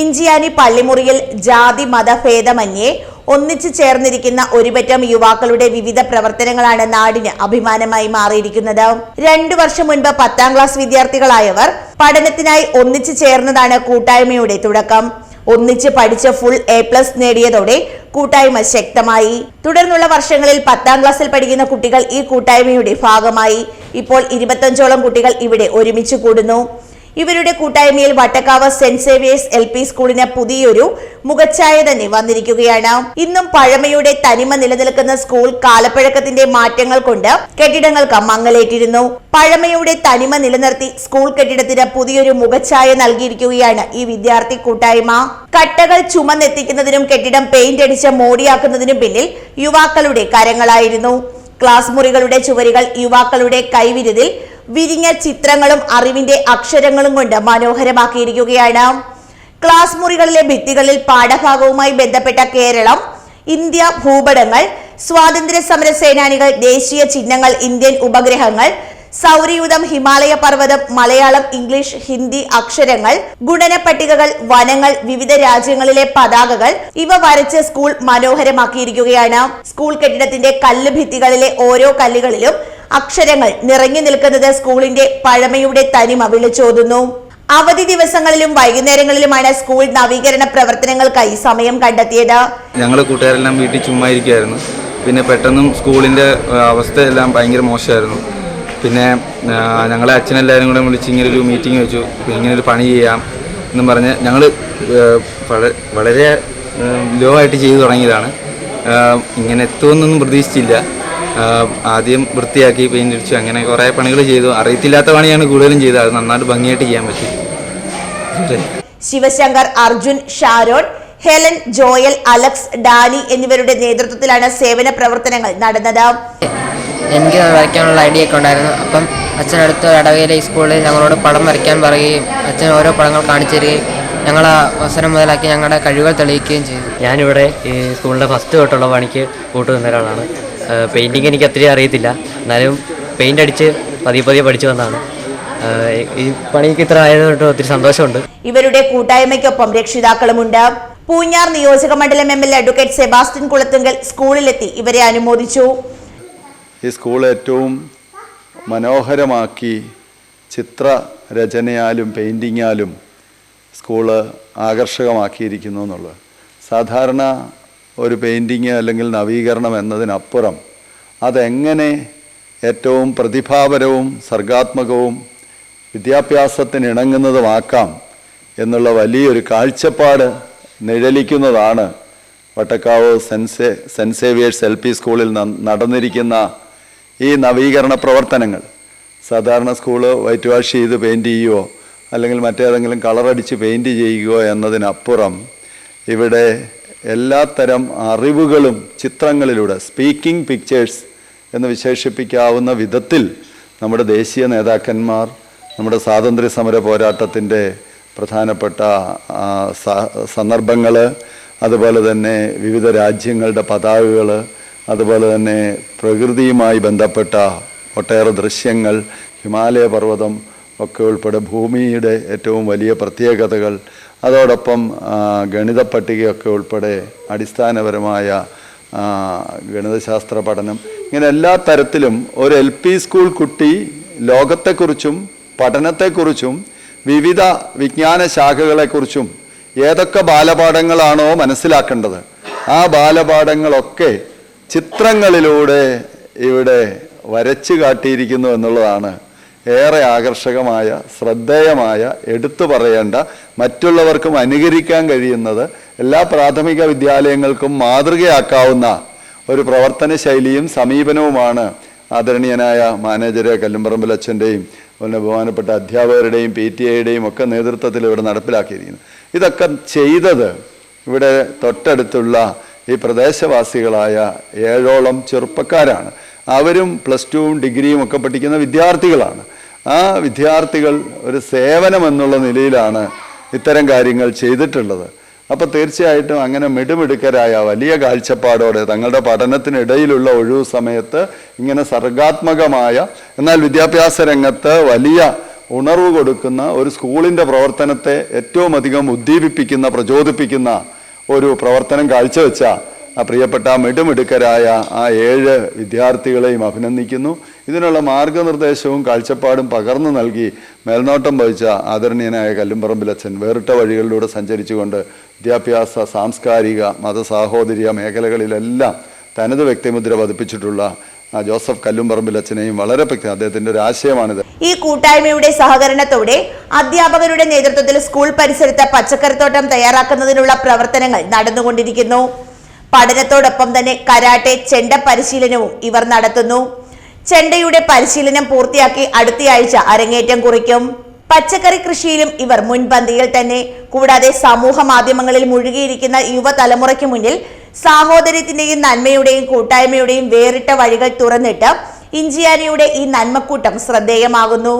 ഇഞ്ചിയാനി പള്ളിമുറിയിൽ ജാതി മതഭേദമന്യേ ഒന്നിച്ചു ചേർന്നിരിക്കുന്ന ഒരുപറ്റം യുവാക്കളുടെ വിവിധ പ്രവർത്തനങ്ങളാണ് നാടിന് അഭിമാനമായി മാറിയിരിക്കുന്നത്. രണ്ടു വർഷം മുൻപ് പത്താം ക്ലാസ് വിദ്യാർത്ഥികളായവർ പഠനത്തിനായി ഒന്നിച്ചു ചേർന്നതാണ് കൂട്ടായ്മയുടെ തുടക്കം. ഒന്നിച്ച് പഠിച്ച് ഫുൾ എ പ്ലസ് നേടിയതോടെ കൂട്ടായ്മ ശക്തമായി. തുടർന്നുള്ള വർഷങ്ങളിൽ പത്താം ക്ലാസ്സിൽ പഠിക്കുന്ന കുട്ടികൾ ഈ കൂട്ടായ്മയുടെ ഭാഗമായി. ഇപ്പോൾ ഇരുപത്തഞ്ചോളം കുട്ടികൾ ഇവിടെ ഒരുമിച്ച് കൂടുന്നു. ഇവരുടെ കൂട്ടായ്മയിൽ Vattakkavu Saint Xavier's L P സ്കൂളിന് പുതിയൊരു മുഖച്ഛായ തന്നെ വന്നിരിക്കുകയാണ്. ഇന്നും പഴമയുടെ തനിമ നിലനിൽക്കുന്ന സ്കൂൾ കാലപ്പഴക്കത്തിന്റെ മാറ്റങ്ങൾ കൊണ്ട് കെട്ടിടങ്ങൾക്ക് മങ്ങലേറ്റിരുന്നു. പഴമയുടെ തനിമ നിലനിർത്തി സ്കൂൾ കെട്ടിടത്തിന് പുതിയൊരു മുഖച്ഛായ നൽകിയിരിക്കുകയാണ് ഈ വിദ്യാർത്ഥി കൂട്ടായ്മ. കട്ടകൾ ചുമന്നെത്തിക്കുന്നതിനും കെട്ടിടം പെയിന്റ് അടിച്ച് മോടിയാക്കുന്നതിനും പിന്നിൽ യുവാക്കളുടെ കരങ്ങളായിരുന്നു. ക്ലാസ് മുറികളുടെ ചുവരുകൾ യുവാക്കളുടെ കൈവിരുതിൽ വിരിഞ്ഞ ചിത്രങ്ങളും അറിവിന്റെ അക്ഷരങ്ങളും കൊണ്ട് മനോഹരമാക്കിയിരിക്കുകയാണ്. ക്ലാസ് മുറികളിലെ ഭിത്തികളിൽ പാഠഭാഗവുമായി ബന്ധപ്പെട്ട കേരളം ഇന്ത്യ ഭൂപടങ്ങൾ സ്വാതന്ത്ര്യ സമര സേനാനികൾ ദേശീയ ചിഹ്നങ്ങൾ ഇന്ത്യൻ ഉപഗ്രഹങ്ങൾ സൗരയൂഥം ഹിമാലയ പർവതം മലയാളം ഇംഗ്ലീഷ് ഹിന്ദി അക്ഷരങ്ങൾ ഗുണന പട്ടികകൾ വനങ്ങൾ വിവിധ രാജ്യങ്ങളിലെ പതാകകൾ ഇവ വരച്ച് സ്കൂൾ മനോഹരമാക്കിയിരിക്കുകയാണ്. സ്കൂൾ കെട്ടിടത്തിന്റെ കല്ല് ഭിത്തികളിലെ ഓരോ കല്ലുകളിലും അക്ഷരങ്ങൾ നിറങ്ങി നിൽക്കുന്നത് സ്കൂളിന്റെ പഴമയുടെ തനിമ വിളിച്ചോതുന്നു. അവധി ദിവസങ്ങളിലും വൈകുന്നേരങ്ങളിലുമാണ് സ്കൂൾ നവീകരണ പ്രവർത്തനങ്ങൾക്കായി സമയം കണ്ടെത്തിയത്. ഞങ്ങൾ കൂട്ടുകാരെല്ലാം വീട്ടിൽ ചുമ്മാ ഇരിക്കുമായിരുന്നു പിന്നെ പെട്ടെന്നും സ്കൂളിന്റെ അവസ്ഥയെല്ലാം ഭയങ്കര മോശമായിരുന്നു. പിന്നെ ഞങ്ങളെ അച്ഛനെല്ലാവരും കൂടെ വിളിച്ച് ഇങ്ങനെ ഒരു മീറ്റിംഗ് വെച്ചു. ഇങ്ങനെ ഒരു പണി ചെയ്യാം എന്നും പറഞ്ഞ് ഞങ്ങൾ വളരെ ലോ ആയിട്ട് ചെയ്തു തുടങ്ങിയതാണ്. ഇങ്ങനെ എത്തുമെന്നൊന്നും പ്രതീക്ഷിച്ചില്ല. ആദ്യം വൃത്തിയാക്കി പെയിന്റ് അടിച്ചു അങ്ങനെ കുറേ പണികൾ ചെയ്തു. അറിയത്തില്ലാത്ത പണിയാണ് കൂടുതലും ചെയ്തത്. അത് നന്നായിട്ട് ഭംഗിയായിട്ട് ചെയ്യാൻ പറ്റി. Sivasankar Arjun Sharon Helen Joel Alex Danny എന്നിവരുടെ നേതൃത്വത്തിലാണ് സേവന പ്രവർത്തനങ്ങൾ നടന്നത്. എനിക്ക് വരയ്ക്കാനുള്ള ഐഡിയ ഒക്കെ ഉണ്ടായിരുന്നു. അപ്പം അച്ഛനടുത്ത് ഇടവയിലെ സ്കൂളിൽ ഞങ്ങളോട് പടം വരയ്ക്കാൻ പറയുകയും അച്ഛൻ ഓരോ പടങ്ങൾ കാണിച്ചു തരികയും ഞങ്ങൾ അവസരം മുതലാക്കി ഞങ്ങളുടെ കഴിവുകൾ തെളിയിക്കുകയും ചെയ്തു. ഞാനിവിടെ ഈ സ്കൂളിന്റെ ഫസ്റ്റ് തൊട്ടുള്ള പണിക്ക് കൂട്ടുനിന്ന ഒരാളാണ്. പെയിന്റിങ് എനിക്ക് അത്രയും അറിയത്തില്ല. എന്നാലും പെയിന്റ് അടിച്ച് പതിയെ പതിയെ പഠിച്ചു വന്നതാണ്. ഈ പണിക്ക് ഇത്ര ആയതുകൊണ്ട് ഒത്തിരി സന്തോഷമുണ്ട്. ഇവരുടെ കൂട്ടായ്മയ്ക്കൊപ്പം രക്ഷിതാക്കളുമുണ്ട്. പൂഞ്ഞാർ നിയോജക മണ്ഡലം M L A advocate Sebastian Kulathunkal സ്കൂളിലെത്തി. ഇവരെ അനുമോദിച്ചു. ഈ സ്കൂൾ ഏറ്റവും മനോഹരമാക്കി ചിത്ര ചിത്രരചനയാലും പെയിന്റിങ്ങാലും സ്കൂൾ ആകർഷകമാക്കിയിരിക്കുന്നു എന്നുള്ളത്. സാധാരണ ഒരു പെയിന്റിങ് അല്ലെങ്കിൽ നവീകരണം എന്നതിനപ്പുറം അതെങ്ങനെ ഏറ്റവും പ്രതിഭാപരവും സർഗാത്മകവും വിദ്യാഭ്യാസത്തിന് ഇണങ്ങുന്നതുമാക്കാം എന്നുള്ള വലിയൊരു കാഴ്ചപ്പാട് നിഴലിക്കുന്നതാണ് വട്ടക്കാവ് സെൻസേ സെന്റ് സേവിയേഴ്സ് എൽ പി സ്കൂളിൽ നടന്നിരിക്കുന്ന ഈ നവീകരണ പ്രവർത്തനങ്ങൾ. സാധാരണ സ്കൂൾ വൈറ്റ് വാഷ് ചെയ്ത് പെയിന്റ് ചെയ്യുകയോ അല്ലെങ്കിൽ മറ്റേതെങ്കിലും കളറടിച്ച് പെയിന്റ് ചെയ്യുകയോ എന്നതിനപ്പുറം ഇവിടെ എല്ലാത്തരം അറിവുകളും ചിത്രങ്ങളിലൂടെ സ്പീക്കിംഗ് പിക്ചേഴ്സ് എന്ന് വിശേഷിപ്പിക്കാവുന്ന വിധത്തിൽ നമ്മുടെ ദേശീയ നേതാക്കന്മാർ നമ്മുടെ സ്വാതന്ത്ര്യ സമര പോരാട്ടത്തിന്റെ പ്രധാനപ്പെട്ട സന്ദർഭങ്ങൾ അതുപോലെ തന്നെ വിവിധ രാജ്യങ്ങളുടെ പതാകകൾ അതുപോലെ തന്നെ പ്രകൃതിയുമായി ബന്ധപ്പെട്ട ഒട്ടേറെ ദൃശ്യങ്ങൾ ഹിമാലയ പർവതം ഒക്കെ ഉൾപ്പെടെ ഭൂമിയുടെ ഏറ്റവും വലിയ പ്രത്യേകതകൾ. അതോടൊപ്പം ഗണിത പട്ടികയൊക്കെ ഉൾപ്പെടെ അടിസ്ഥാനപരമായ ഗണിതശാസ്ത്ര പഠനം. ഇങ്ങനെ എല്ലാ തരത്തിലും ഒരു എൽ പി സ്കൂൾ കുട്ടി ലോകത്തെക്കുറിച്ചും പഠനത്തെക്കുറിച്ചും വിവിധ വിജ്ഞാന ശാഖകളെക്കുറിച്ചും ഏതൊക്കെ ബാലപാഠങ്ങളാണോ മനസ്സിലാക്കേണ്ടത് ആ ബാലപാഠങ്ങളൊക്കെ ചിത്രങ്ങളിലൂടെ ഇവിടെ വരച്ചു കാട്ടിയിരിക്കുന്നു എന്നുള്ളതാണ് ഏറെ ആകർഷകമായ ശ്രദ്ധേയമായ എടുത്തു പറയേണ്ട മറ്റുള്ളവർക്കും അനുകരിക്കാൻ കഴിയുന്നത് എല്ലാ പ്രാഥമിക വിദ്യാലയങ്ങൾക്കും മാതൃകയാക്കാവുന്ന ഒരു പ്രവർത്തന ശൈലിയും സമീപനവുമാണ് ആദരണീയനായ മാനേജർ കല്ലുംപറമ്പിൽ അച്ഛന്റെയും അതുപോലെ ബഹുമാനപ്പെട്ട അധ്യാപകരുടെയും പി ടി ഐയുടെയും ഒക്കെ നേതൃത്വത്തിൽ ഇവിടെ നടപ്പിലാക്കിയിരിക്കുന്നത് ഇതൊക്കെ ചെയ്തത് ഇവിടെ തൊട്ടടുത്തുള്ള ഈ പ്രദേശവാസികളായ ഏഴോളം ചെറുപ്പക്കാരാണ്. അവരും പ്ലസ് ടുവും ഡിഗ്രിയും ഒക്കെ പഠിക്കുന്ന വിദ്യാർത്ഥികളാണ്. ആ വിദ്യാർത്ഥികൾ ഒരു സേവനം എന്നുള്ള നിലയിലാണ് ഇത്തരം കാര്യങ്ങൾ ചെയ്തിട്ടുള്ളത്. അപ്പോൾ തീർച്ചയായിട്ടും അങ്ങനെ മിടുമിടുക്കരായ വലിയ കാഴ്ചപ്പാടോടെ തങ്ങളുടെ പഠനത്തിനിടയിലുള്ള ഒഴിവു സമയത്ത് ഇങ്ങനെ സർഗാത്മകമായ എന്നാൽ വിദ്യാഭ്യാസ രംഗത്ത് വലിയ ഉണർവ് കൊടുക്കുന്ന ഒരു സ്കൂളിന്റെ പ്രവർത്തനത്തെ ഏറ്റവും അധികം ഉദ്ദീപിപ്പിക്കുന്ന പ്രചോദിപ്പിക്കുന്ന ഒരു പ്രവർത്തനം കാഴ്ചവെച്ച ആ പ്രിയപ്പെട്ട മിടുമിടുക്കരായ ആ ഏഴ് വിദ്യാർത്ഥികളെയും അഭിനന്ദിക്കുന്നു. ഇതിനുള്ള മാർഗനിർദ്ദേശവും കാഴ്ചപ്പാടും പകർന്നു നൽകി മേൽനോട്ടം വഹിച്ച ആദരണീയനായ കല്ലുംപറമ്പിലച്ഛൻ വേറിട്ട വഴികളിലൂടെ സഞ്ചരിച്ചുകൊണ്ട് വിദ്യാഭ്യാസ സാംസ്കാരിക മതസാഹോദര്യ മേഖലകളിലെല്ലാം തനത് വ്യക്തിമുദ്ര പതിപ്പിച്ചിട്ടുള്ള ജോസഫ് കല്ലുംപറമ്പിലച്ഛനെയും വളരെ അദ്ദേഹത്തിന്റെ ഒരു ആശയമാണിത്. ഈ കൂട്ടായ്മയുടെ സഹകരണത്തോടെ അധ്യാപകരുടെ നേതൃത്വത്തിൽ സ്കൂൾ പരിസരത്ത് പച്ചക്കറിത്തോട്ടം തയ്യാറാക്കുന്നതിനുള്ള പ്രവർത്തനങ്ങൾ നടന്നുകൊണ്ടിരിക്കുന്നു. പഠനത്തോടൊപ്പം തന്നെ കരാട്ടെ ചെണ്ട പരിശീലനവും ഇവർ നടത്തുന്നു. ചെണ്ടയുടെ പരിശീലനം പൂർത്തിയാക്കി അടുത്തയാഴ്ച അരങ്ങേറ്റം കുറിക്കും. പച്ചക്കറി കൃഷിയിലും ഇവർ മുൻപന്തിയിൽ തന്നെ. കൂടാതെ സമൂഹ മാധ്യമങ്ങളിൽ മുഴുകിയിരിക്കുന്ന യുവതലമുറയ്ക്ക് മുന്നിൽ സാഹോദര്യത്തിന്റെയും നന്മയുടെയും കൂട്ടായ്മയുടെയും വേറിട്ട വഴികൾ തുറന്നിട്ട് ഇഞ്ചിയാനിയുടെ ഈ നന്മക്കൂട്ടം ശ്രദ്ധേയമാകുന്നു.